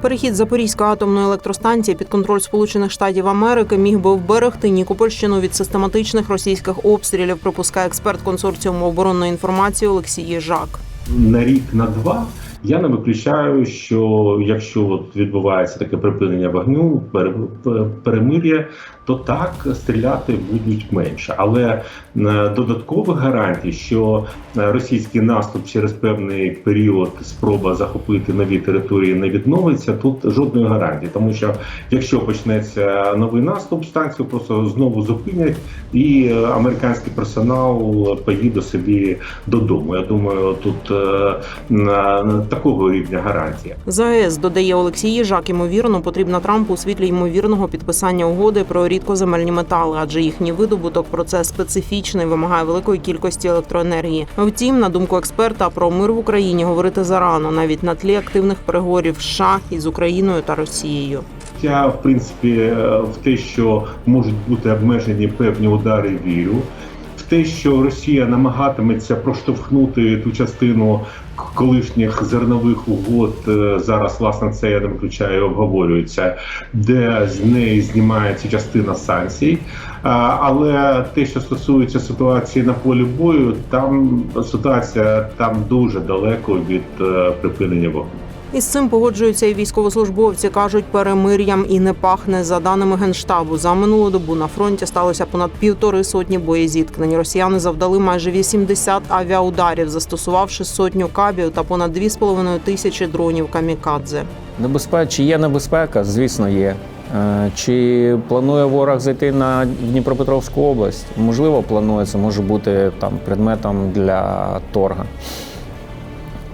Перехід Запорізької атомної електростанції під контроль Сполучених Штатів Америки міг би вберегти Нікопольщину від систематичних російських обстрілів. Припускає експерт консорціуму оборонної інформації Олексій Єжак. на рік на два. Я не виключаю, що якщо от відбувається таке припинення вогню, пере- перемир'я, то так стріляти будуть менше. Але е, додаткових гарантій, що е, російський наступ через певний період спроба захопити нові території не відновиться, тут жодної гарантії, тому що якщо почнеться новий наступ, станцію просто знову зупинять, і американський персонал поїде собі додому. Я думаю, тут е, такого рівня гарантія. ЗАЕС додає Олексій Єжак. Ймовірно, потрібна Трампу у світлі ймовірного підписання угоди про рідкоземельні метали, адже їхній видобуток процес специфічний, вимагає великої кількості електроенергії. Втім, на думку експерта, про мир в Україні говорити зарано, навіть на тлі активних переговорів США із Україною та Росією. Я в принципі е, в те, що можуть бути обмежені певні удари, вірю. Те, що Росія намагатиметься проштовхнути ту частину колишніх зернових угод, е, зараз власне це я не виключаю, обговорюється, де з неї знімається частина санкцій. Але те, що стосується ситуації на полі бою, там ситуація там дуже далеко від е, припинення вогню. Із цим погоджуються і військовослужбовці. кажуть, перемир'ям і не пахне. За даними генштабу, за минулу добу на фронті сталося понад півтори сотні боєзіткнень. Росіяни завдали майже 80 авіаударів, застосувавши сотню кабів та понад 2,5 тисячі дронів камікадзе. Небезпека, чи є небезпека? Звісно, є. Е, Чи планує ворог зайти на Дніпропетровську область? Можливо, планує, це може бути там предметом для торга.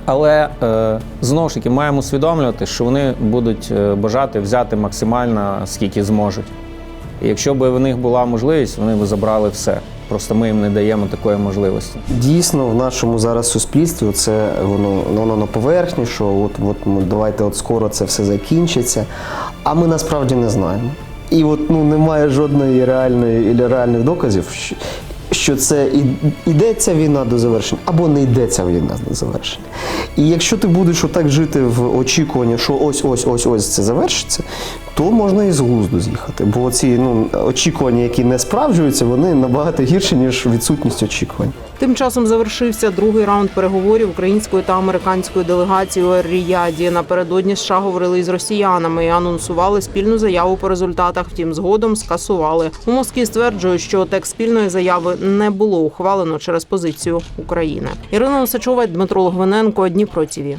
Але е, знову ж таки маємо усвідомлювати, що вони будуть е, бажати взяти максимально скільки зможуть. І якщо б в них була можливість, вони б забрали все. Просто ми їм не даємо такої можливості. Дійсно, в нашому зараз суспільстві це воно воно на поверхні, що от, от ну, давайте от скоро це все закінчиться. А ми насправді не знаємо. І от ну немає жодної реальної і реальних доказів, що, це йдеться війна до завершення, або не йдеться війна до завершення. І якщо ти будеш отак жити в очікуванні, що ось ось ось ось це завершиться, то можна і з глузду з'їхати. Бо ці ну, очікування, які не справджуються, вони набагато гірші, ніж відсутність очікувань. Тим часом завершився другий раунд переговорів української та американської делегації у Ер-Ріяді. Напередодні США говорили із росіянами і анонсували спільну заяву по результатах. Втім, згодом скасували. У Москві стверджують, що текст спільної заяви не було ухвалено через позицію України. Ірина Осачова, Дмитро Логвиненко, Дніпро ТІВІ.